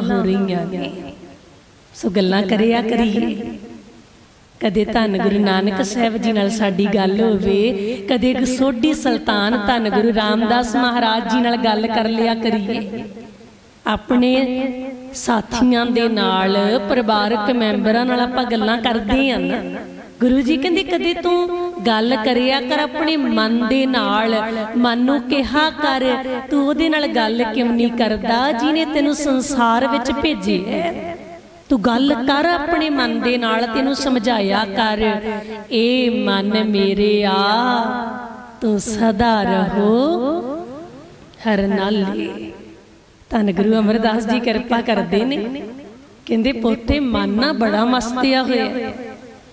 ਹੋ ਰਹੀਆਂ ਨੇ ਸੋ ਗੱਲਾਂ ਕਰਿਆ ਕਰੀਏ। ਕਦੇ ਧੰਨ ਗੁਰੂ ਨਾਨਕ ਸਾਹਿਬ ਜੀ ਨਾਲ ਸਾਡੀ ਗੱਲ ਹੋਵੇ, ਕਦੇ ਸੋਢੀ ਸੁਲਤਾਨ ਧੰਨ ਗੁਰੂ ਰਾਮਦਾਸ ਮਹਾਰਾਜ ਜੀ ਨਾਲ ਗੱਲ ਕਰ ਲਿਆ ਕਰੀਏ। ਆਪਣੇ ਸਾਥੀਆਂ ਦੇ ਨਾਲ, ਪਰਿਵਾਰਕ ਮੈਂਬਰਾਂ ਨਾਲ ਆਪਾਂ ਗੱਲਾਂ ਕਰਦੇ ਆਂ ਨਾ। ਗੁਰੂ ਜੀ ਕਹਿੰਦੇ, ਕਦੇ ਤੂੰ ਗੱਲ ਕਰਿਆ ਕਰ ਆਪਣੇ ਮਨ ਦੇ ਨਾਲ। ਮਨ ਨੂੰ ਕਿਹਾ ਕਰ, ਤੂੰ ਉਹਦੇ ਨਾਲ ਗੱਲ ਕਿਉਂ ਨਹੀਂ ਕਰਦਾ ਜਿਹਨੇ ਤੈਨੂੰ ਸੰਸਾਰ ਵਿੱਚ ਭੇਜਿਆ ਹੈ? ਤੂੰ ਗੱਲ ਕਰ ਆਪਣੇ ਮਨ ਦੇ ਨਾਲ, ਤੈਨੂੰ ਸਮਝਾਇਆ ਕਰ। ਏ ਮਨ ਮੇਰੇ ਆ, ਤੂੰ ਸਦਾ ਰਹੋ ਹਰ ਨਾਲੇ। ਧੰਨ ਗੁਰੂ ਅਮਰਦਾਸ ਜੀ ਕਿਰਪਾ ਕਰਦੇ ਨੇ। ਕਹਿੰਦੇ, ਪੋਤੇ, ਮਨ ਨਾ ਬੜਾ ਮਸਤਿਆ ਹੋਇਆ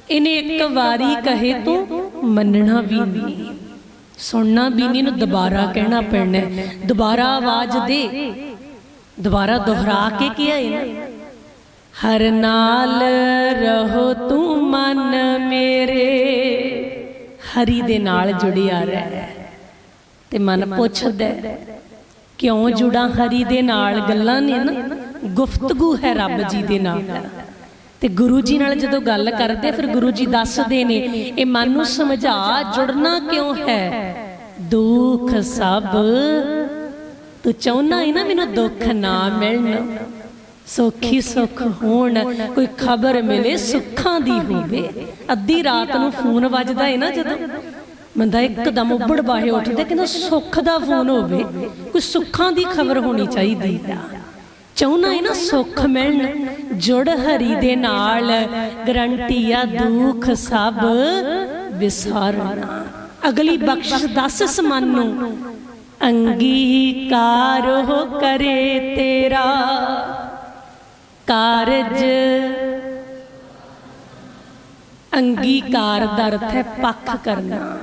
ਇਹਨੇ ਇੱਕ ਵਾਰੀ ਕਹੇ ਤੂੰ ਮੰਨਣਾ ਵੀ ਨਹੀਂ। ਸੁਣਨਾ ਵੀ ਨਹੀਂ ਨੂੰ ਦੁਬਾਰਾ ਕਹਿਣਾ ਪੈਣਾ। ਦੁਬਾਰਾ ਆਵਾਜ਼ ਦੇ। ਦੁਬਾਰਾ ਦੁਹਰਾ ਕੇ ਕਿਹਾ ਇਹਨਾਂ। ਹਰ ਨਾਲ ਰਹੋ ਤੂੰ ਮਨ ਮੇਰੇ। ਹਰੀ ਦੇ ਨਾਲ ਜੁੜਿਆ ਰਹਿ। ਤੇ ਮਨ ਪੁੱਛਦਾ ਕਿਉਂ ਜੁੜਾਂ ਹਰੀ ਦੇ ਨਾਲ ਗੱਲਾਂ ਨੇ ਨਾ? ਗੁਫ਼ਤਗੂ ਹੈ ਰੱਬ ਜੀ ਦੇ ਨਾਲ। ਤੇ ਗੁਰੂ ਜੀ ਨਾਲ ਜਦੋਂ ਗੱਲ ਕਰਦੇ ਫਿਰ ਗੁਰੂ ਜੀ ਦੱਸਦੇ ਨੇ, ਇਹ ਮਨ ਨੂੰ ਸਮਝਾ, ਜੁੜਨਾ ਕਿਉਂ ਹੈ? ਦੁੱਖ ਸਭ। ਤੂੰ ਚਾਹੁੰਦਾ ਹੈ ਨਾ ਮੈਨੂੰ ਦੁੱਖ ਨਾ ਮਿਲਣ। ਸੋਖੀ ਸੁਖ ਹੋਣ, ਕੋਈ ਖਬਰ ਮਿਲੇ, ਸੁੱਖਾਂ ਦੀ ਹੋਵੇ। ਅੱਧੀ ਰਾਤ ਨੂੰ ਫੋਨ ਵੱਜਦਾ ਹੈ ਨਾ ਜਦੋਂ। ਬੰਦਾ ਇੱਕਦਮ ਉੱਬੜ ਬਾਹੇ ਉੱਠਦਾ, ਕਹਿੰਦਾ ਸੁੱਖ ਦਾ ਫੋਨ ਹੋਵੇ, ਕੋਈ ਸੁੱਖਾਂ ਦੀ ਖਬਰ ਹੋਣੀ ਚਾਹੀਦੀ ਆ। ਚਾਹੁੰਦਾ ਹੈ ਨਾ ਸੁੱਖ ਮਿਲਣ। ਜੁੜ ਹਰੀ ਦੇ ਨਾਲ ਗਰੰਟੀ ਆ ਦੁੱਖ ਸਭ ਵਿਸਾਰਨਾ। ਅਗਲੀ ਬਖਸ਼ ਦੱਸ ਸਮਨ ਨੂੰ ਅੰਗੀਕਾਰ ਹੋ ਕਰੇ ਤੇਰਾ। ਕਾਰਜ, ਅੰਗੀਕਾਰ ਦਾ ਅਰਥ ਹੈ ਪੱਖ ਕਰਨਾ,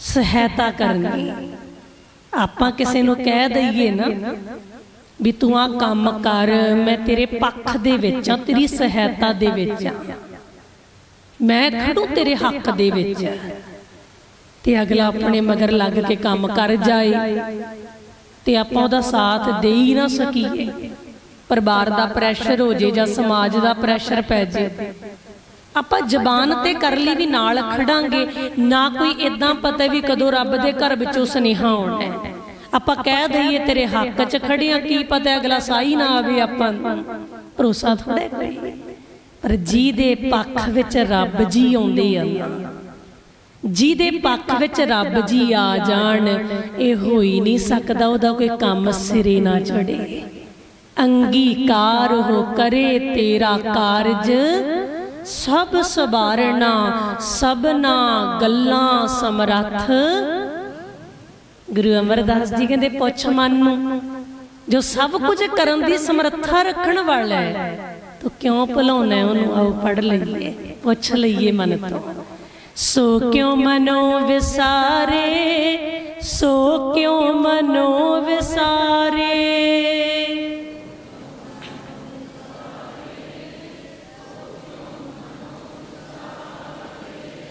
ਸਹਾਇਤਾ ਕਰਨੀ। ਆਪਾਂ ਕਿਸੇ ਨੂੰ ਕਹਿ ਦਈਏ ਨਾ ਵੀ ਤੂੰ ਆ ਕੰਮ ਕਰ, ਮੈਂ ਤੇਰੇ ਪੱਖ ਦੇ ਵਿੱਚ ਆ, ਤੇਰੀ ਸਹਾਇਤਾ ਦੇ ਵਿੱਚ ਆ। ਮੈਂ ਖੜੂ ਤੇਰੇ ਹੱਕ ਦੇ ਵਿੱਚ। ਤੇ ਅਗਲਾ ਆਪਣੇ ਮਗਰ ਲੱਗ ਕੇ ਕੰਮ ਕਰ ਜਾਏ। ਤੇ ਆਪਾਂ ਉਹਦਾ ਸਾਥ ਦੇ ਹੀ ਨਾ ਸਕੀਏ। ਪਰਿਵਾਰ ਦਾ ਪ੍ਰੈਸ਼ਰ ਹੋ ਜੇ ਜਾਂ ਸਮਾਜ ਦਾ ਪ੍ਰੈਸ਼ਰ ਪੈ ਜੇ। ਆਪਾਂ ਜ਼ਬਾਨ ਤੇ ਕਰ ਲਈ ਵੀ ਨਾਲ ਖੜਾਂਗੇ। ਨਾ ਕੋਈ ਇਦਾਂ ਪਤਾ ਵੀ ਕਦੋਂ ਰੱਬ ਦੇ ਘਰ ਵਿੱਚੋਂ ਸੁਨੇਹਾ ਆਉਣਾ ਹੈ। ਆਪਾਂ ਕਹਿ ਦਈਏ ਤੇਰੇ ਹੱਕ 'ਚ ਖੜਿਆ ਕੀ ਪਤਾ ਅਗਲਾ ਸਾਈ ਨਾ ਆਵੇ ਆਪਾਂ। ਭਰੋਸਾ ਥੋੜਾ ਕੋਈ? ਪਰ ਜੀ ਦੇ ਪੱਖ ਵਿੱਚ ਰੱਬ ਜੀ ਆਉਂਦੇ ਆ। ਜੀ ਦੇ ਪੱਖ ਵਿੱਚ ਰੱਬ ਜੀ ਆ ਜਾਣ ਇਹ ਹੋ ਹੀ ਨਹੀਂ ਸਕਦਾ ਉਹਦਾ ਕੋਈ ਕੰਮ ਸਿਰੇ ਨਾ ਚੜੇ ਅੰਗੀਕਾਰ ਹੋ ਕਰੇ ਤੇਰਾ ਕਾਰਜ। ਸਭ ਸਵਾਰਣਾ ਸਭਨਾ ਗੱਲਾਂ ਸਮਰੱਥ। ਗੁਰੂ ਅਮਰਦਾਸ ਜੀ ਕਹਿੰਦੇ, ਪੁੱਛ ਮਨ ਨੂੰ, ਜੋ ਸਭ ਕੁਝ ਕਰਨ ਦੀ ਸਮਰੱਥਾ ਰੱਖਣ ਵਾਲਾ ਹੈ, ਤੂੰ ਕਿਉਂ ਭੁਲਾਉਣਾ ਉਹਨੂੰ? ਆਓ ਪੜ ਲਈਏ, ਪੁੱਛ ਲਈਏ ਮਨ ਤੋਂ। ਸੋ ਕਿਉਂ ਮਨੋ ਵਿਸਾਰੇ, ਸੋ ਕਿਉਂ ਮਨੋ ਵਿਸਾਰੇ?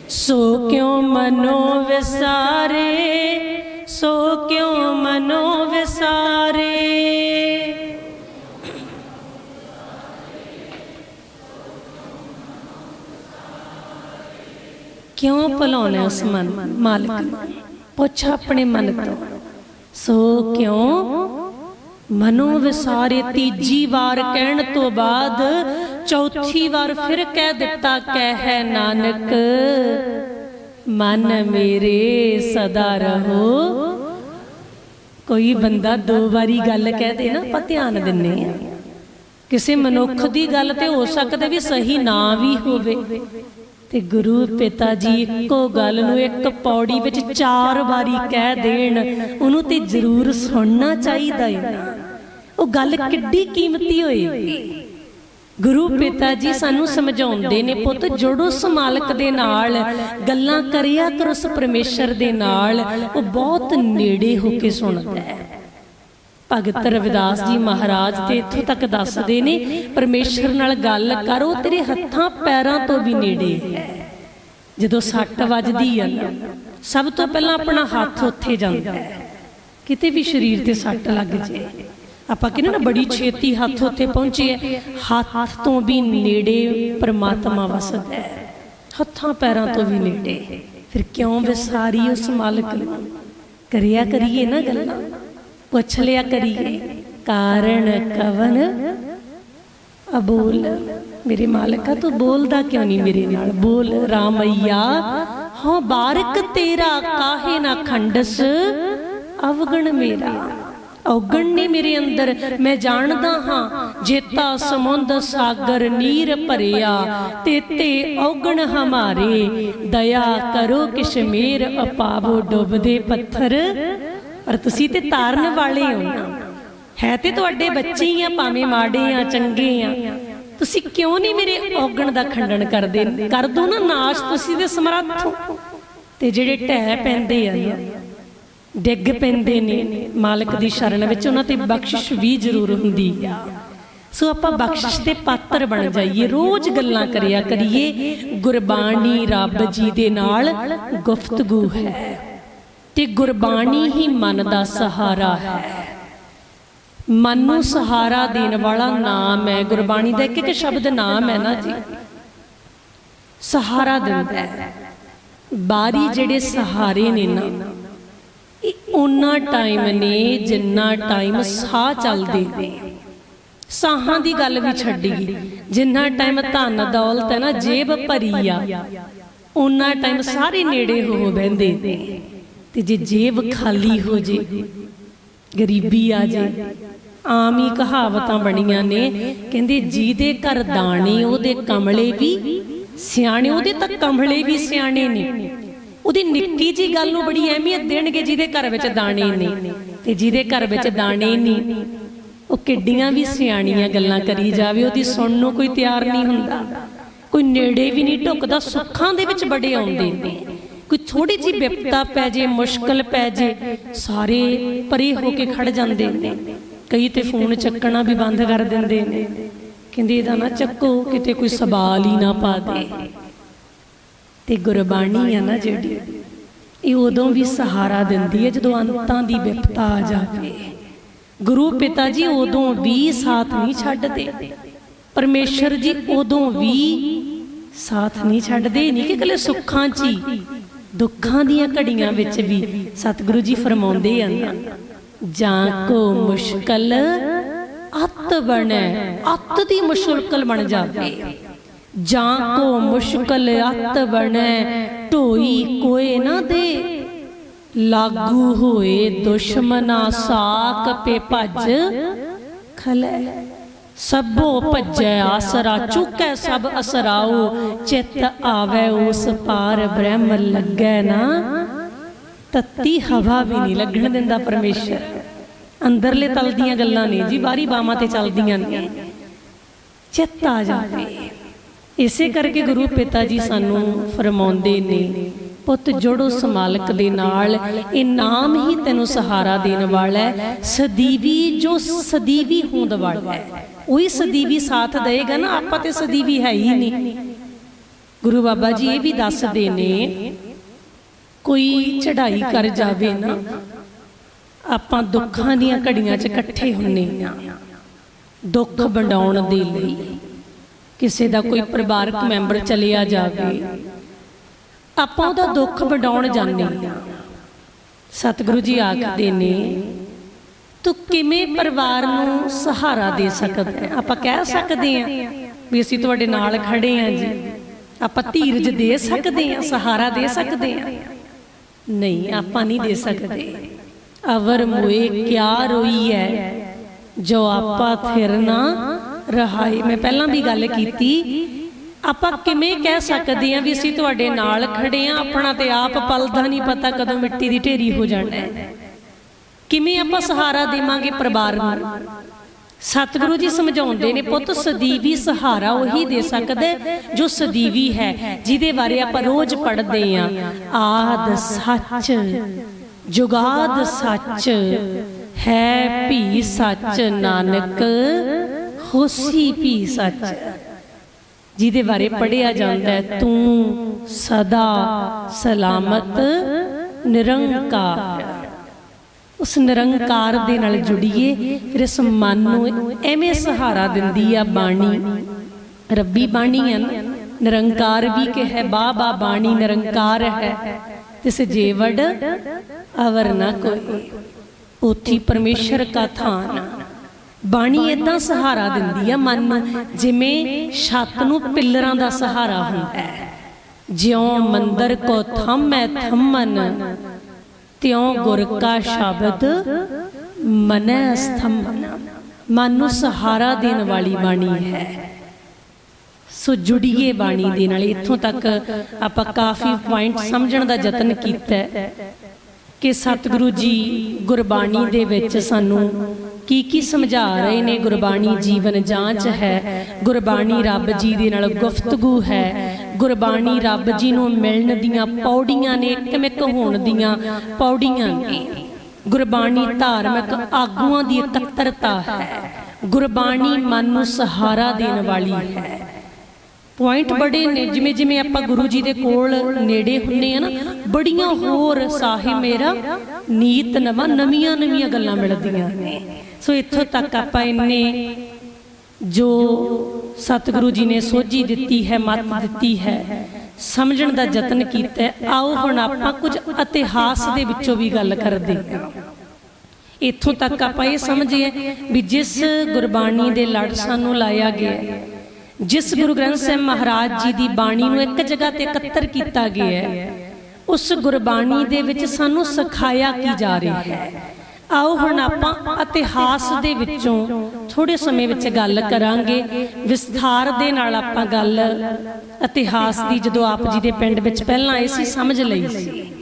ਸੋ ਕਿਉਂ ਮਨੋ ਵਿਸਾਰੇ ਸੋ ਕਿਉ ਮਨੋ ਵਿਸਾਰੇ? ਕਿਉਂ ਭੁਲਾਉਣਾ ਉਸ ਮਨ ਮਾਲਕ? ਪੁੱਛ ਆਪਣੇ ਮਨ ਤੋਂ। ਸੋ ਕਿਉਂ ਮਨੋ ਵਿਸਾਰੇ ਤੀਜੀ ਵਾਰ ਕਹਿਣ ਤੋਂ ਬਾਅਦ ਚੌਥੀ ਵਾਰ ਫਿਰ ਕਹਿ ਦਿੱਤਾ ਕਹਿ ਨਾਨਕ। ਮਨ ਮੇਰੇ ਸਦਾ ਰਹੋ। ਕੋਈ ਬੰਦਾ ਦੋ ਵਾਰੀ ਗੱਲ ਕਹਿ ਦੇ ਨਾ, ਆਪਾਂ ਧਿਆਨ ਦਿੰਨੇ ਆ। ਕਿਸੇ ਮਨੁੱਖ ਦੀ ਗੱਲ ਤੇ ਹੋ ਸਕਦਾ ਵੀ ਸਹੀ ਨਾ ਵੀ ਹੋਵੇ। ਤੇ ਗੁਰੂ ਪਿਤਾ ਜੀ ਇੱਕੋ ਗੱਲ ਨੂੰ ਇੱਕ ਪੌੜੀ ਵਿੱਚ ਚਾਰ ਵਾਰੀ ਕਹਿ ਦੇਣ, ਉਹਨੂੰ ਤੇ ਜ਼ਰੂਰ ਸੁਣਨਾ ਚਾਹੀਦਾ ਹੈ ਉਹ ਗੱਲ ਕਿੱਡੀ ਕੀਮਤੀ ਹੋਏ ਗੁਰੂ ਪਿਤਾ ਜੀ ਸਾਨੂੰ ਸਮਝਾਉਂਦੇ ਨੇ ਪੁੱਤ ਜੁੜੋ ਉਸ ਮਾਲਕ ਦੇ ਨਾਲ ਗੱਲਾਂ ਕਰਿਆ ਕਰ ਉਸ ਪਰਮੇਸ਼ਰ ਦੇ ਨਾਲ। ਉਹ ਬਹੁਤ ਨੇੜੇ ਹੋ ਕੇ ਸੁਣਦਾ ਹੈ। ਭਗਤ ਰਵਿਦਾਸ ਜੀ ਮਹਾਰਾਜ ਤੇ ਇੱਥੋਂ ਤੱਕ ਦੱਸਦੇ ਨੇ ਪਰਮੇਸ਼ਰ ਨਾਲ ਗੱਲ ਕਰੋ ਤੇਰੇ ਹੱਥਾਂ ਪੈਰਾਂ ਤੋਂ ਵੀ ਨੇੜੇ। ਹੈ ਜਦੋਂ ਸੱਟ ਵੱਜਦੀ ਨਾ, ਸਭ ਤੋਂ ਪਹਿਲਾਂ ਆਪਣਾ ਹੱਥ ਉੱਥੇ ਜਾਂਦਾ ਹੈ। ਕਿਤੇ ਵੀ ਸਰੀਰ ਤੇ ਸੱਟ ਲੱਗ ਜੇ ਆਪਾਂ ਕਹਿੰਦੇ ਨਾ ਬੜੀ ਛੇਤੀ ਹੱਥ ਉੱਤੇ ਪਹੁੰਚੇ ਹੈ ਹੱਥ ਤੋਂ ਵੀ ਨੇੜੇ ਪਰਮਾਤਮਾ ਵਸਦਾ ਹੈ, ਹੱਥਾਂ ਪੈਰਾਂ ਤੋਂ ਵੀ ਨੇੜੇ। ਫਿਰ ਕਿਉਂ ਵਿਸਾਰੀ ਉਸ ਮਾਲਕ ਨੂੰ? ਕਰਿਆ ਕਰੀਏ ਨਾ ਗੱਲਾਂ, ਪੁੱਛ ਲਿਆ ਕਰੀਏ। ਕਾਰਨ ਕਵਨ? ਅਬੋਲ ਮੇਰੇ ਮਾਲਕਾ ਤੂੰ ਬੋਲਦਾ ਕਿਉਂ ਨਹੀਂ ਮੇਰੇ ਨਾਲ? ਬੋਲ, ਰਾਮਈਆ, ਹਾਂ ਬਾਰਕ ਤੇਰਾ ਕਾਹੇ ਨਾ ਖੰਡਸ, ਅਵਗਣ ਮੇਰਾ। ਔਗਣ ਨੇ ਮੇਰੇ ਅੰਦਰ, ਮੈਂ ਜਾਣਦਾ ਹਾਂ, ਜੇਤਾ ਸਮੁੰਦ ਸਾਗਰ ਨੀਰ ਭਰਿਆ ਤੇਤੇ ਔਗਣ ਹਮਾਰੇ, ਦਇਆ ਕਰੋ ਕਿਛ ਅਪਾਵੋ ਡੁੱਬਦੇ ਪੱਥਰ। ਪਰ ਤੁਸੀਂ ਤੇ ਤਾਰਨ ਵਾਲੇ ਹੋ। ਹੈ ਤੇ ਤੁਹਾਡੇ ਬੱਚੇ ਹੀ ਆ, ਭਾਵੇਂ ਮਾੜੇ ਆ, ਚੰਗੇ ਆ। ਤੁਸੀਂ ਕਿਉਂ ਨਹੀਂ ਮੇਰੇ ਔਗਣ ਦਾ ਖੰਡਨ ਕਰਦੇ? ਕਰ ਦੋ ਨਾ ਨਾਸ਼ ਤੁਸੀਂ ਦੇ ਸਮਰੱਥ। ਤੇ ਜਿਹੜੇ ਢਹਿ ਪੈਂਦੇ ਆ ਡਿੱਗ ਪੈਂਦੇ ਨੇ। ਮਾਲਕ ਦੀ ਸ਼ਰਨ ਵਿੱਚ ਉਹਨਾਂ ਤੇ ਬਖਸ਼ਿਸ਼ ਵੀ ਜ਼ਰੂਰ ਹੁੰਦੀ। ਆ ਸੋ ਆਪਾਂ ਬਖਸ਼ਿਸ਼ ਦੇ ਪਾਤਰ ਬਣ ਜਾਈਏ। ਰੋਜ਼ ਗੱਲਾਂ ਕਰਿਆ ਕਰੀਏ। ਗੁਰਬਾਣੀ ਰੱਬ ਜੀ ਦੇ ਨਾਲ ਗੁਫ਼ਤਗੂ ਹੈ ਤੇ ਗੁਰਬਾਣੀ ਹੀ ਮਨ ਦਾ ਸਹਾਰਾ ਹੈ। ਮਨ ਨੂੰ ਸਹਾਰਾ ਦੇਣ ਵਾਲਾ ਨਾਮ ਹੈ ਗੁਰਬਾਣੀ ਦਾ। ਇੱਕ ਇੱਕ ਸ਼ਬਦ ਨਾਮ ਹੈ ਨਾ ਜੀ। ਸਹਾਰਾ ਦਿੰਦਾ ਹੈ। ਬਾਰੀ ਜਿਹੜੇ ਸਹਾਰੇ ਨੇ ਨਾ ਇਹ ਟਾਈਮ ਨੇ ਜਿੰਨਾ ਟਾਈਮ ਸਾਹ ਚੱਲਦੇ। ਸਾਹਾਂ ਦੀ ਗੱਲ ਵੀ ਛੱਡੀ। ਜਿੰਨਾ ਟਾਈਮ ਧਨ ਦੌਲਤ ਹੈ ਨਾ, ਜੇਬ ਭਰੀ ਆ, ਉਹਨਾਂ ਟਾਈਮ ਸਾਰੇ ਨੇੜੇ ਹੋ ਬੈੰਦੇ ਤੇ ਜੇ ਜੇਬ ਖਾਲੀ ਹੋ ਜੇ, ਗਰੀਬੀ ਆ ਜੇ, ਆਮ ਹੀ ਕਹਾਵਤਾਂ ਬਣੀਆਂ ਨੇ। ਕਹਿੰਦੇ ਜਿਹਦੇ ਘਰ ਦਾਣੇ ਉਹਦੇ ਕਮਲੇ ਵੀ, ਸਿਆਣੇ ਉਹਦੇ ਤਾਂ ਕਮਲੇ ਵੀ ਸਿਆਣੇ ਨੇ। ਉਹਦੀ ਨਿੱਕੀ ਜੀ ਗੱਲ ਨੂੰ ਬੜੀ ਅਹਿਮੀਅਤ ਦੇਣਗੇ ਜਿਹਦੇ ਘਰ ਵਿੱਚ ਦਾਣੇ ਨੇ ਤੇ ਜਿਹਦੇ ਘਰ ਵਿੱਚ ਦਾਣੇ ਨਹੀਂ ਉਹ ਕਿੱਡੀਆਂ ਵੀ ਸਿਆਣੀਆਂ ਗੱਲਾਂ ਕਰੀ ਜਾਵੇ, ਉਹਦੀ ਸੁਣਨ ਨੂੰ ਕੋਈ ਤਿਆਰ ਨਹੀਂ ਹੁੰਦਾ। ਕੋਈ ਨੇੜੇ ਵੀ ਨਹੀਂ ਢੁਕਦਾ, ਸੁੱਖਾਂ ਦੇ ਵਿੱਚ ਬੜੇ ਆਉਂਦੇ ਨੇ। ਕੋਈ ਥੋੜੀ ਜਿਹੀ ਵਿਪਤਾ ਪੈ ਜੇ, ਮੁਸ਼ਕਲ ਪੈ ਜੇ, ਸਾਰੇ ਪਰੇ ਹੋ ਕੇ ਖੜ ਜਾਂਦੇ ਨੇ। ਕਈ ਤੇ ਫੋਨ ਚੱਕਣਾ ਵੀ ਬੰਦ ਕਰ ਦਿੰਦੇ ਨੇ। ਕਹਿੰਦੇ ਇਹਦਾ ਨਾ ਚੱਕੋ, ਕਿਤੇ ਕੋਈ ਸਵਾਲ ਹੀ ਨਾ ਪਾ ਦੇ। ਤੇ ਗੁਰਬਾਣੀ ਆ ਨਾ ਜਿਹੜੀ, ਇਹ ਉਦੋਂ ਵੀ ਸਹਾਰਾ ਦਿੰਦੀ ਹੈ ਜਦੋਂ ਅੰਤਾਂ ਦੀ ਵਿਪਤਾ ਆ ਜਾਵੇ। ਗੁਰੂ ਪਿਤਾ ਜੀ ਉਦੋਂ ਵੀ ਸਾਥ ਨਹੀਂ ਛੱਡਦੇ। ਪਰਮੇਸ਼ਰ ਜੀ ਉਦੋਂ ਵੀ ਸਾਥ ਨਹੀਂ ਛੱਡਦੇ। ਨਹੀਂ ਕਿ ਕੱਲੇ ਸੁੱਖਾਂ 'ਚ ਹੀ, ਦੁੱਖਾਂ ਦੀਆਂ ਘੜੀਆਂ ਵਿੱਚ ਵੀ ਸਤਿਗੁਰੂ ਜੀ ਫਰਮਾਉਂਦੇ ਆ ਜਾਂ ਕੋ ਮੁਸ਼ਕਲ ਅਤ ਬਣੈ, ਅਤ ਦੀ ਮੁਸ਼ਕਲ ਬਣ ਜਾਵੇ। ਜਾਂ ਕੋ ਮੁਸ਼ਕਲ ਅਤ ਬਣੈ ਢੋਈ ਕੋਏ ਨਾ ਦੇ। ਲਾਗੂ ਹੋਏ ਦੁਸ਼ਮਨਾ ਸਾਕ ਪੇ ਭੱਜ। ਖਲੇ। ਸਭੋ ਭੱਜੈ ਆਸਰਾ ਚੁੱਕੈ ਸਭ ਅਸਰਾਓ। ਚਿਤ ਆਵੇ ਉਸ ਪਾਰ ਬ੍ਰਹਮ ਲੱਗੈ ਨਾ। ਤੱਤੀ ਹਵਾ ਵੀ ਨਹੀਂ ਲੱਗਣ ਦਿੰਦਾ ਪਰਮੇਸ਼ਰ। ਅੰਦਰਲੇ ਤਲ ਦੀਆਂ ਗੱਲਾਂ ਨੇ ਜੀ ਬਾਹਰੀ ਬਾਵਾਂ ਤੇ ਚੱਲਦੀਆਂ ਨੇ। ਚਿੱਤ ਆ ਜਾਵੇ ਇਸੇ ਕਰਕੇ ਗੁਰੂ ਪਿਤਾ ਜੀ ਸਾਨੂੰ ਫਰਮਾਉਂਦੇ ਨੇ, ਪੁੱਤ, ਜੋੜੋ ਸਮਾਲਕ ਦੇ ਨਾਲ, ਇਹ ਨਾਮ ਹੀ ਤੈਨੂੰ ਸਹਾਰਾ ਦੇਣ ਵਾਲਾ ਹੈ। ਸਦੀਵੀ, ਜੋ ਸਦੀਵੀ ਹੋਂਦ ਵਾਲਾ ਹੈ, ਉਹੀ ਸਦੀਵੀ ਸਾਥ ਦੇਗਾ ਨਾ, ਆਪਾਂ ਤੇ ਸਦੀਵੀ ਹੈ ਹੀ ਨਹੀਂ। ਗੁਰੂ ਬਾਬਾ ਜੀ ਇਹ ਵੀ ਦੱਸਦੇ ਨੇ, ਕੋਈ ਚੜ੍ਹਾਈ ਕਰ ਜਾਵੇ ਨਾ, ਆਪਾਂ ਦੁੱਖਾਂ ਦੀਆਂ ਘੜੀਆਂ 'ਚ ਇਕੱਠੇ ਹੁੰਨੇ ਆ। ਦੁੱਖ ਵੰਡਾਉਣ ਦੇ ਲਈ ਕਿਸੇ ਦਾ ਕੋਈ ਪਰਿਵਾਰਕ ਮੈਂਬਰ ਚਲਿਆ ਜਾਵੇ। ਆਪਾਂ ਉਹਦਾ ਦੁੱਖ ਵੰਡਾਉਣ ਜਾਂਦੇ ਸਤਿਗੁਰੂ ਜੀ ਆਖਦੇ ਨੇ, ਤੂੰ ਕਿਵੇਂ ਪਰਿਵਾਰ ਨੂੰ ਸਹਾਰਾ ਦੇ ਸਕਦਾ ਆਪਾਂ ਕਹਿ ਸਕਦੇ ਆ ਵੀ ਅਸੀਂ ਤੁਹਾਡੇ ਨਾਲ ਖੜੇ ਆ ਜੀ। ਆਪਾਂ ਧੀਰਜ ਦੇ ਸਕਦੇ ਆ ਸਹਾਰਾ ਦੇ ਸਕਦੇ ਆ ਨਹੀਂ, ਆਪਾਂ ਨਹੀਂ ਦੇ ਸਕਦੇ। ਅਵਰ ਮੋਏ ਕਿਆ ਰੋਈ ਹੈ? ਜੋ ਆਪਾ ਫਿਰਨਾ ਰਹਾਈ। ਮੈਂ ਪਹਿਲਾਂ ਵੀ ਗੱਲ ਕੀਤੀ। ਆਪਾਂ ਕਿਵੇਂ ਕਹਿ ਸਕਦੇ ਆ ਵੀ ਅਸੀਂ ਤੁਹਾਡੇ ਨਾਲ ਖੜੇ ਆ ਆਪਣਾ ਤੇ ਆਪ ਪਲਦਾ ਨਹੀਂ ਪਤਾ ਕਦੋਂ ਮਿੱਟੀ ਦੀ ਢੇਰੀ ਹੋ ਜਾਣਾ। ਹੈ ਕਿਵੇਂ ਆਪਾਂ ਸਹਾਰਾ ਦੇਵਾਂਗੇ ਪਰਿਵਾਰ ਨੂੰ? ਸਤਿਗੁਰੂ ਜੀ ਸਮਝਾਉਂਦੇ ਨੇ ਪੁੱਤ ਸਦੀਵੀ ਸਹਾਰਾ ਉਹੀ ਦੇ ਸਕਦਾ ਜੋ ਸਦੀਵੀ ਹੈ ਜਿਹਦੇ ਬਾਰੇ ਆਪਾਂ ਰੋਜ਼ ਪੜ੍ਹਦੇ ਆ ਆਦ ਸੱਚ ਜੁਗਾਦ ਸੱਚ ਹੈ ਭੀ ਸੱਚ ਨਾਨਕ ਹੋਸੀ ਭੀ ਸੱਚ। ਜਿਹਦੇ ਬਾਰੇ ਪੜਿਆ ਜਾਂਦਾ ਤੂੰ ਸਦਾ ਸਲਾਮਤ, ਨਿਰੰਕਾਰ। ਉਸ ਨਿਰੰਕਾਰ ਦੇ ਨਾਲ ਜੁੜੀਏ, ਫਿਰ ਇਸ ਮਨ ਨੂੰ ਐਵੇਂ ਸਹਾਰਾ ਦਿੰਦੀ ਆ ਬਾਣੀ। ਰੱਬੀ ਬਾਣੀ ਹੈ ਨਿਰੰਕਾਰ ਵੀ ਕਿ ਹੈ ਬਾਬਾ ਬਾਣੀ ਨਿਰੰਕਾਰ ਹੈ। ਤਿਸ ਜੀਵੜ ਅਵਰ ਨਾ ਕੋਈ ਉਥੀ ਪਰਮੇਸ਼ਰ ਕਾ ਥਾਨ। ਬਾਣੀ ਇਦਾਂ ਸਹਾਰਾ ਦਿੰਦੀ ਆ ਮਨ ਨੂੰ, ਜਿਵੇਂ ਛੱਤ ਨੂੰ ਪਿੱਲਰਾਂ ਦਾ ਸਹਾਰਾ ਹੁੰਦਾ ਹੈ। ਜਿਉਂ ਮੰਦਰ ਕੋ ਥੰਮੈ ਥੰਮਨ, ਤਿਉਂ ਗੁਰ ਕਾ ਸ਼ਬਦ ਮਨੈ ਸਥੰਭਨ ਮਨ ਨੂੰ ਸਹਾਰਾ ਦੇਣ ਵਾਲੀ ਬਾਣੀ ਹੈ। ਸੋ ਜੁੜੀਏ ਬਾਣੀ ਦੇ ਨਾਲ, ਇੱਥੋਂ ਤੱਕ ਆਪਾਂ ਕਾਫੀ ਪੁਆਇੰਟ ਸਮਝਣ ਦਾ ਯਤਨ ਕੀਤਾ ਕਿ ਸਤਿਗੁਰੂ ਜੀ ਗੁਰਬਾਣੀ ਦੇ ਵਿੱਚ ਸਾਨੂੰ ਕੀ ਕੀ ਸਮਝਾ ਰਹੇ ਨੇ ਗੁਰਬਾਣੀ ਜੀਵਨ ਜਾਂਚ ਹੈ। ਗੁਰਬਾਣੀ ਰੱਬ ਜੀ ਦੇ ਨਾਲ ਗੁਫ਼ਤਗੂ ਹੈ। ਗੁਰਬਾਣੀ ਰੱਬ ਜੀ ਨੂੰ ਮਿਲਣ ਦੀਆਂ ਪੌੜੀਆਂ ਨੇ ਕਿਮਿਕ ਹੋਣ ਦੀਆਂ ਪੌੜੀਆਂ ਨੇ। ਗੁਰਬਾਣੀ ਧਾਰਮਿਕ ਆਗੂਆਂ ਦੀ ਇਕੱਤਰਤਾ ਹੈ। ਗੁਰਬਾਣੀ ਮਨ ਨੂੰ ਸਹਾਰਾ ਦੇਣ ਵਾਲੀ ਹੈ। ਪੁਆਇੰਟ ਬੜੇ ਨੇ। ਜਿਵੇਂ ਜਿਵੇਂ ਆਪਾਂ ਗੁਰੂ ਜੀ ਦੇ ਕੋਲ ਨੇੜੇ ਹੁੰਨੇ ਆ ਨਾ ਬੜੀਆਂ ਹੋਰ ਸਾਹਿਬ ਮੇਰਾ ਨੀਤ ਨਵਾਂ ਨਵੀਆਂ ਨਵੀਆਂ ਗੱਲਾਂ ਮਿਲਦੀਆਂ ਨੇ। ਸੋ ਇੱਥੋਂ ਤੱਕ ਆਪਾਂ ਇੰਨੇ ਜੋ ਸਤਿਗੁਰੂ ਜੀ ਨੇ ਸੋਝੀ ਦਿੱਤੀ ਹੈ ਮਤ ਦਿੱਤੀ ਹੈ ਸਮਝਣ ਦਾ ਯਤਨ ਕੀਤਾ ਆਓ ਹੁਣ ਆਪਾਂ ਕੁਝ ਇਤਿਹਾਸ ਦੇ ਵਿੱਚੋਂ ਵੀ ਗੱਲ ਕਰਦੇ ਹਾਂ। ਇੱਥੋਂ ਤੱਕ ਆਪਾਂ ਇਹ ਸਮਝੀਏ ਵੀ ਜਿਸ ਗੁਰਬਾਣੀ ਦੇ ਲੜ ਸਾਨੂੰ ਲਾਇਆ ਗਿਆ ਹੈ, ਜਿਸ ਗੁਰੂ ਗ੍ਰੰਥ ਸਾਹਿਬ ਮਹਾਰਾਜ ਜੀ ਦੀ ਬਾਣੀ ਨੂੰ ਇੱਕ ਜਗ੍ਹਾ ਤੇ ਇਕੱਤਰ ਕੀਤਾ ਗਿਆ ਹੈ, ਉਸ ਗੁਰਬਾਣੀ ਦੇ ਵਿੱਚ ਸਾਨੂੰ ਸਿਖਾਇਆ ਕੀ ਜਾ ਰਿਹਾ ਹੈ। ਆਓ ਹੁਣ ਆਪਾਂ ਇਤਿਹਾਸ ਦੇ ਵਿੱਚੋਂ ਥੋੜੇ ਸਮੇਂ ਵਿੱਚ ਗੱਲ ਕਰਾਂਗੇ, ਵਿਸਥਾਰ ਦੇ ਨਾਲ ਆਪਾਂ ਗੱਲ, ਇਤਿਹਾਸ ਦੀ ਜਦੋਂ ਆਪ ਜੀ ਦੇ ਪਿੰਡ ਵਿੱਚ ਪਹਿਲਾਂ ਆਏ ਸੀ, ਸਮਝ ਲਈ ਸੀ।